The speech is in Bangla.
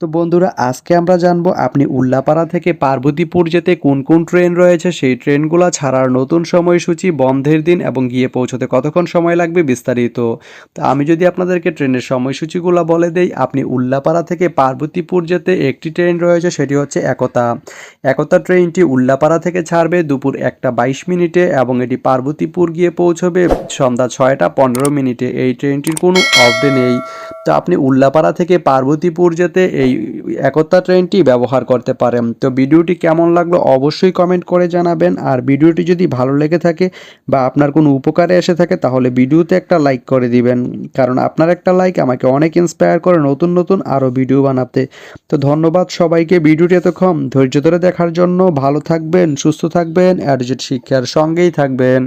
তো বন্ধুরা, আজকে আমরা জানব আপনি উল্লাপাড়া থেকে পার্বতীপুর যেতে কোন কোন ট্রেন রয়েছে? সেই ট্রেনগুলো ছাড়ার নতুন সময়সূচি, বন্ধের দিন এবং গিয়ে পৌঁছতে কতক্ষণ সময় লাগবে বিস্তারিত? তো আমি যদি আপনাদেরকে ট্রেনের সময়সূচিগুলো বলে দেই, আপনি উল্লাপাড়া থেকে পার্বতীপুর যেতে একটি ট্রেন রয়েছে, সেটি হচ্ছে একতা। একতা ট্রেনটি উল্লাপাড়া থেকে ছাড়বে দুপুর একটা বাইশ মিনিটে এবং এটি পার্বতীপুর গিয়ে পৌঁছবে সন্ধ্যা ছয়টা পনেরো মিনিটে। এই ট্রেনটির কোনো অফডে নেই। তো আপনি উল্লাপাড়া থেকে পার্বতীপুর যেতে এই একতা ট্রেনটি ব্যবহার করতে পারেন। তো ভিডিওটি কেমন লাগল অবশ্যই কমেন্ট করে জানাবেন। আর ভিডিওটি যদি ভালো লেগে থাকে বা আপনার কোনো উপকারে এসে থাকে তাহলে ভিডিওতে একটা লাইক করে দিবেন। কারণ আপনার একটা লাইক আমাকে অনেক ইন্সপায়ার করে নতুন নতুন আরও ভিডিও বানাতে। তো ধন্যবাদ সবাইকে। ভিডিওটি এতক্ষণ ধৈর্য ধরে দেখার জন্য ভালো থাকবেন, সুস্থ থাকবেন, অ্যাডজেট শিক্ষার সঙ্গেই থাকবেন।